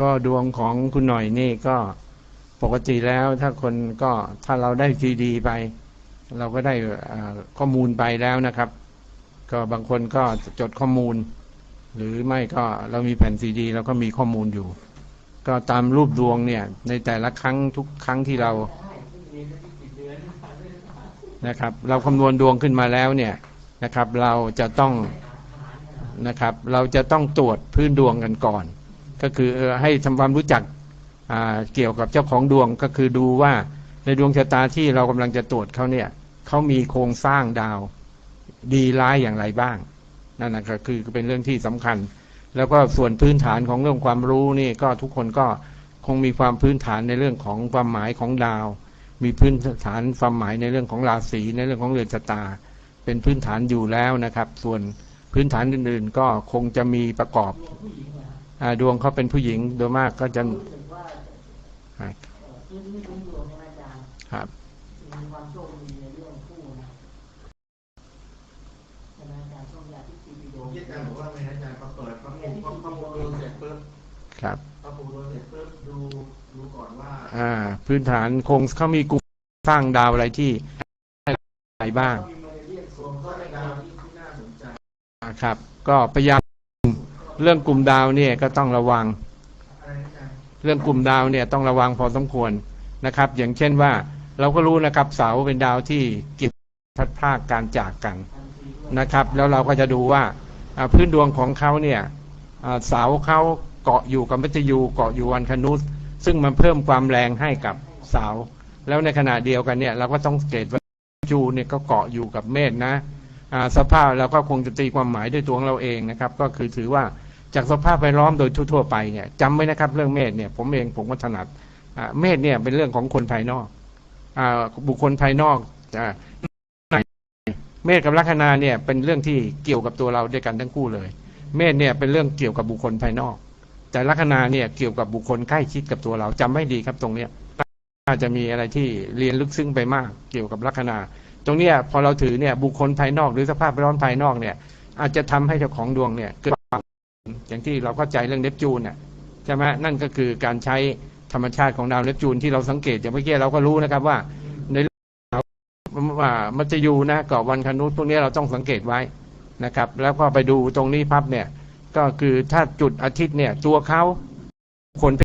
ก็ดวงของคุณหน่อยนี่ก็ปกติแล้วถ้าคนก็ถ้าเราได้ซีดีไป เราก็ได้ข้อมูลไปแล้วนะครับ ก็บางคนก็จดข้อมูล หรือไม่ก็เรามีแผ่นซีดีเราก็มีข้อมูลอยู่ ก็ตามรูปดวงเนี่ย ในแต่ละครั้งทุกครั้งที่เรา นะครับ เราคำนวณดวงขึ้นมาแล้วเนี่ยนะครับ เราจะต้องนะครับ เราจะต้องตรวจพื้นดวงกันก่อน ก็คือให้ทำความรู้จักเกี่ยวกับเจ้าของดวงก็คือดูว่าในดวงชะตาที่เรากำลังจะตรวจเขาเนี่ยเขามีโครงสร้างดาวดีร้ายอย่างไรบ้างนั่นนะก็คือเป็นเรื่องที่สำคัญ แล้วก็ส่วนพื้นฐานของเรื่องความรู้นี่ก็ทุกคนก็คงมีความพื้นฐานในเรื่องของความหมายของดาว มีพื้นฐานความหมายในเรื่องของราศีในเรื่องของเรือนชะตา เป็นพื้นฐานอยู่แล้วนะครับ ส่วนพื้นฐานอื่นๆ ก็คงจะมีประกอบอาดวงเขาเป็นผู้หญิงโดยมากก็จะรู้สึกว่าเอ่อพื้นที่พื้นดวงเนี่ยอาจารย์ครับมีความโชคดีในเรื่องคู่นะใช่ไหมอาจารย์ช่วงยาที่ปีปีโดที่อาจารย์บอกว่าไงนะอาจารย์พอเปิดพอปูพอพอปูดวงเสร็จปุ๊บ ครับพอปูดวงเสร็จปุ๊บดูดูก่อนว่า อ่า พื้นฐานคงเขามีกลุ่มสร้างดาวอะไรที่อะไรบ้าง มีมาเรียกส่วนข้อในดาวที่ที่น่าสนใจนะครับ ก็พยายามเรื่องกลุ่มดาวเนี่ยก็ต้องระวัง อะไรนะอาจารย์เรื่องกลุ่มดาวเนี่ยต้องระวังพอสมควรนะครับ อย่างเช่นว่าเราก็รู้นะครับเสาเป็นดาวที่เกี่ยวพัดพรากการจากกันทันทีด้วยนะครับ แล้วเราก็จะดูว่าอ่าพื้นดวงของเขาเนี่ยอ่าเสาเขา เกาะอยู่กับมัจยูเกาะอยู่วันคนุสซึ่งมันเพิ่มความแรงให้กับเสา แล้วในขณะเดียวกันเนี่ยเราก็ต้องสังเกตว่าจูเนี่ยก็เกาะอยู่กับเมษนะสภาพเราก็คงจะตีความหมายด้วยตัวของเราเองนะครับ ก็คือถือว่าจากสภาพแวดล้อมโดยทั่วๆไปเนี่ยจำไว้นะครับเรื่องเมษเนี่ยผมเองผมก็ถนัดเมษเนี่ยเป็นเรื่องของคนภายนอกอบุคคลภายนอกเมษกับลัคนาเนี่ยเป็นเรื่องที่เกี่ยวกับตัวเราด้วยกันทั้งคู่เลย เมษเนี่ยเป็นเรื่องเกี่ยวกับบุคคลภายนอก แต่ลัคนาเนี่ยเกี่ยวกับบุคคลใกล้ชิดกับตัวเราจำไม่ดีครับตรงเนี้ยน่าจะมีอะไรที่เรียนลึกซึ้งไปมากเกี่ยวกับลัคนา ตรงเนี้ยพอเราถือเนี่ยบุคคลภายนอกหรือสภาพแวดล้อมภายนอกเนี่ย อาจจะทำให้เจ้าของดวงเนี่ยเกิดความอย่างที่เราเข้าใจเรื่องเนปจูนน่ะใช่ไหมนั่นก็คือการใช้ธรรมชาติของดาวเนปจูนที่เราสังเกตอย่างเมื่อกี้เราก็รู้นะครับว่าในเรื่องว่ามันจะอยู่นะเกาะวันคนุษพวกนี้เราต้องสังเกตไว้นะครับ แล้วก็ไปดูตรงนี้พับเนี่ย ก็คือถ้าจุดอาทิตย์เนี่ยตัวเขาคน